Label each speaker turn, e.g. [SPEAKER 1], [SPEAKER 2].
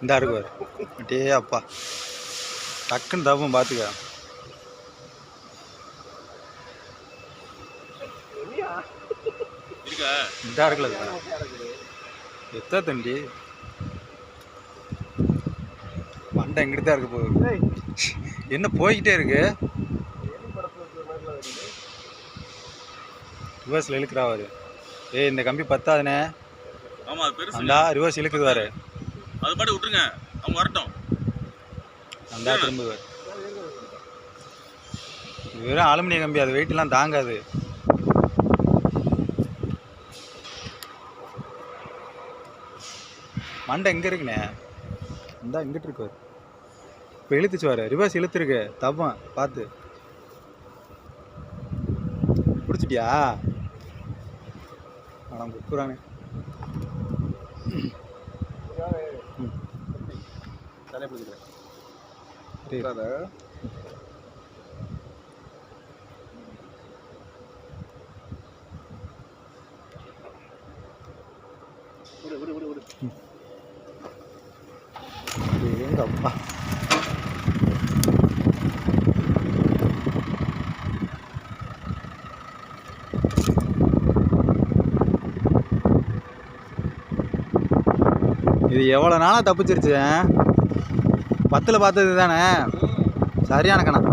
[SPEAKER 1] இந்தா இருக்கு பாரு. அப்படியே அப்பா. டக்குன்னு தப்பும் பார்த்துக்க இந்தா இருக்குல்ல எத்தா தண்டி மண்டை எங்கிட்டு தான் இருக்கு போகுது. என்ன போய்கிட்டே இருக்கு? ரிவர்ஸில் இழுக்கிறா அவரு. ஏய் இந்த கம்பி பத்தாதுனே.
[SPEAKER 2] ஆமா அது பெருசு.
[SPEAKER 1] அந்தா ரிவர்ஸ் இழுக்குது வாரு
[SPEAKER 2] அது பாட்டு விட்டுருங்க. அவங்க வரட்டும்.
[SPEAKER 1] அந்தா திரும்புவார் இது வெறும் அலுமினிய கம்பி அது வெயிட்லாம் தாங்காது. மண்டை எங்கே இருக்குண்ணே. இந்தா இங்கிட்டு இருக்கு. இப்போ இழுத்துச்சு வர ரிவர்ஸ் இழுத்துருக்கு. தப்பம் பார்த்து பிடிச்சிட்டியா? ஆனால் குப்புறானே
[SPEAKER 3] தலை பிடிக்கிறேன்
[SPEAKER 1] சரி.
[SPEAKER 3] விடு விடு விடு விடு.
[SPEAKER 1] எங்க இது எவ்வளோ நாளாக தப்பிச்சிருச்சு பத்தில் பார்த்தது தானே சரியான கணக்கு.